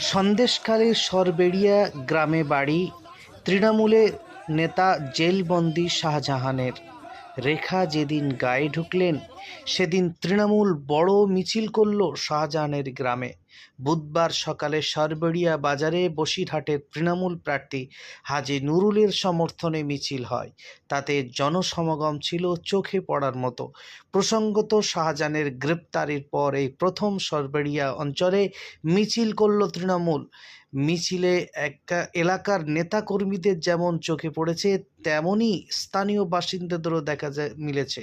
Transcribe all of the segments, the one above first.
সন্দেশখালীর সরবেড়িয়া গ্রামে বাড়ি তৃণমূলের নেতা জেলবন্দি শাহজাহানের। রেখা যেদিন গায়ে ঢুকলেন, সেদিন তৃণমূল বড় মিছিল করল শাহজাহানের গ্রামে। বুধবার সকালে সরবেড়িয়া বাজারে বসিরহাটের তৃণমূল প্রার্থী হাজি নুরুলের সমর্থনে মিছিল হয়। তাতে জনসমাগম ছিল চোখে পড়ার মতো। প্রসঙ্গত শাহজাহানের গ্রেপ্তারির পর এই প্রথম সরবেড়িয়া অঞ্চলে মিছিল করল তৃণমূল। মিছিলে একটা এলাকার নেতাকর্মীদের যেমন চোখে পড়েছে তেমনই স্থানীয় বাসিন্দাদেরও দেখা যায় মিলেছে।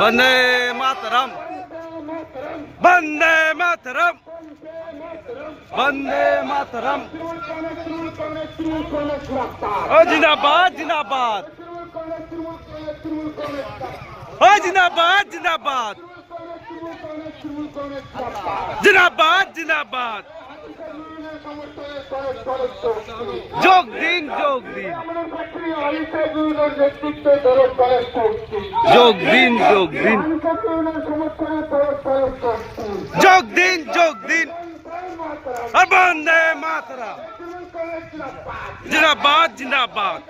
बंदे मातरम। बंदे मातरम। बंदे मातरम। ओ जिंदाबाद जिंदाबाद। ओ जिंदाबाद जिंदाबाद। जिंदाबाद जिंदाबाद। যোগ দিন যোগ দিন। যোগ দিন যোগ দিন। যোগ দিন যোগ দিন। বন্দে মাতরা জিন্দাবাদ জিন্দাবাদ।